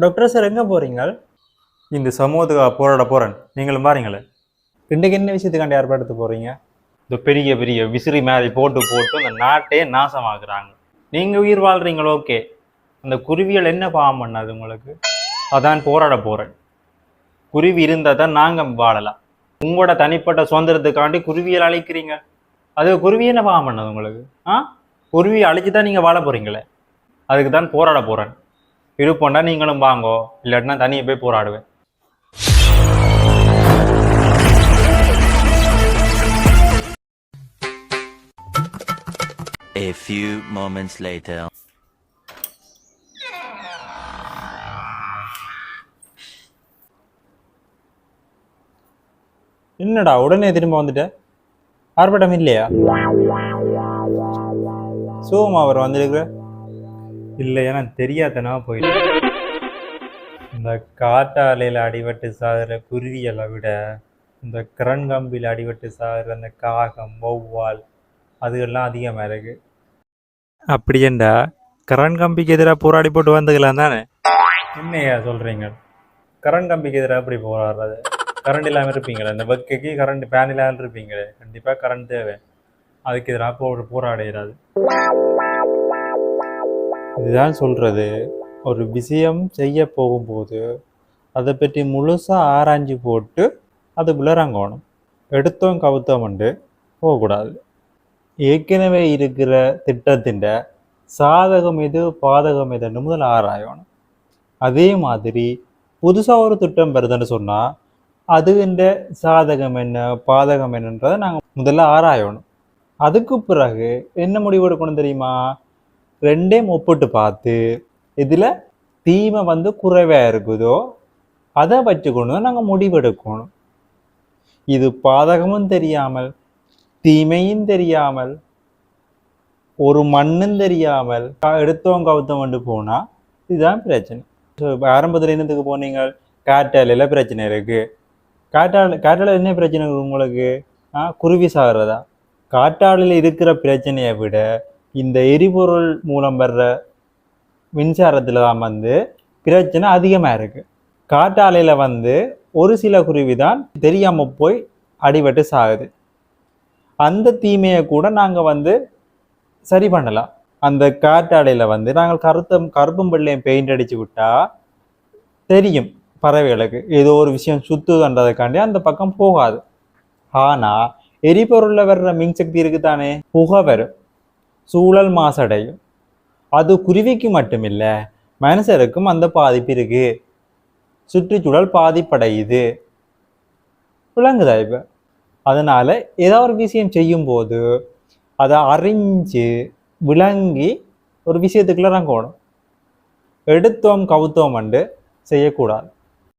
Doctor sir எங்கே போகிறீங்க இந்த சமூகத்துக்காக போராட போறேன். நீங்களும் பாருங்களேன் இன்றைக்கு என்ன விஷயத்துக்காண்டி ஏற்பாடு போகிறீங்க இந்த பெரிய பெரிய விசிறி மாதிரி போட்டு போட்டு இந்த நாட்டையே நாசமாக்குறாங்க. நீங்க உயிர் வாழ்றீங்களோ ஓகே. அந்த குருவிகள் என்ன பாவம் பண்ணாது உங்களுக்கு? அதான் போராட போறேன். குருவி இருந்தால் தான் நாங்க வாழலாம். உங்களோட தனிப்பட்ட சுதந்திரத்துக்காண்டி குருவியல் அழிக்கிறீங்க. அது குருவி என்ன பாவம் பண்ணது உங்களுக்கு? ஆ? குருவியை அழிச்சு தான் நீங்க வாழ போறீங்களே? அதுக்கு தான் போராட போறேன். விருப்பம்னா நீங்களும் வாங்கோ. இல்லாட்டினா தனியாக போய் போராடுவேன். A few moments later. என்னடா உடனே திரும்ப வந்துட்ட? ஆர்ப்பாட்டம் இல்லையா? சோமா அவர் வந்திருக்கிற இல்லை ஏன்னா தெரியாதனா போயிட்டு இந்த காட்டாலையில் அடிபட்டு சாகிற குருவியலை விட இந்த கரண்கம்பியில் அடிபட்டு சாகிற அந்த காகம் வௌவால் அதுகள்லாம் அதிகமாக இருக்கு. அப்படியேண்டா? கரண்ட் கம்பிக்கு எதிராக போராடி போட்டு வந்துக்கலாம் தானே? என்னையா சொல்கிறீங்க கரண்ட் கம்பிக்கு எதிராக எப்படி போராடுறது? கரண்ட் இல்லாமல் இருப்பீங்களே? இந்த பக்கைக்கு கரண்ட் ஃபேன் இல்லாமல் இருப்பீங்களே? கண்டிப்பாக கரண்ட் தேவை. அதுக்கு எதிராக போ போராடிடாது இதுதான் சொல்றது. ஒரு விஷயம் செய்ய போகும்போது அதை பற்றி முழுசாக ஆராய்ஞ்சு போட்டு அதுக்குள்ளே இறங்கணும். எடுத்தோம் கவுத்தோம் வந்து போகக்கூடாது. ஏற்கனவே இருக்கிற திட்டத்தின் சாதகம் எது பாதகம் எதுன்னு முதல் ஆராயணும். அதே மாதிரி புதுசாக ஒரு திட்டம் வருதுன்னு சொன்னால் அதுகின்ற சாதகம் என்ன பாதகம் என்னன்றதை நாங்கள் முதல்ல ஆராயணும். அதுக்கு பிறகு என்ன முடிவு எடுக்கணும் தெரியுமா? ரெண்டையும் ஒப்பிட்டு பார்த்து இதில் தீமை வந்து குறைவாக இருக்குதோ அதை வச்சுக்கொண்டு நாங்கள் முடிவெடுக்கணும். இது பாதகமும் தெரியாமல் தீமையும் தெரியாமல் ஒரு மண்ணும் தெரியாமல் எடுத்தவங்க எடுத்தோம் கவுத்தம் கொண்டு போனால் இதுதான் பிரச்சனை. ஸோ ஆரம்பத்தில் என்னத்துக்கு போனீங்க? காற்றாலையில் பிரச்சனை இருக்குது காற்றாலை காற்றாலை என்ன பிரச்சனை இருக்கு உங்களுக்கு குருவி சாகிறதா? காற்றாலையில் இருக்கிற பிரச்சனையை விட இந்த எரிபொருள் மூலம் வர்ற மின்சாரத்தில் தான் வந்து பிரச்சனை அதிகமாக இருக்குது காட்டாலையில் வந்து ஒரு சில குருவி தான் தெரியாமல் போய் அடிபட்டு சாகுது. அந்த தீமையை கூட நாங்கள் வந்து சரி பண்ணலாம். அந்த காற்றாலையில் வந்து நாங்கள் கருத்தம் கருப்பும் பிள்ளையும் பெயிண்ட் அடித்து விட்டா தெரியும் பறவைகளுக்கு. ஏதோ ஒரு விஷயம் சுத்துதுன்றதுக்காண்டி அந்த பக்கம் போகாது. ஆனால் எரிபொருளில் வர்ற மின்சக்தி இருக்குதானே? புகை வரும். சூழல் மாசடையும். அது குருவிக்கு மட்டுமில்லை மனுஷருக்கும் அந்த பாதிப்பு இருக்கு. சுற்றுச்சூழல் பாதிப்படையுது. விளங்குதா இப்போ? அதனால ஏதாவது ஒரு விஷயம் செய்யும்போது அதை அறிஞ்சு விளங்கி ஒரு விஷயத்துக்குள்ள இறங்கணும். எடுத்தோம் கவுத்தோம் வந்து செய்யக்கூடாது.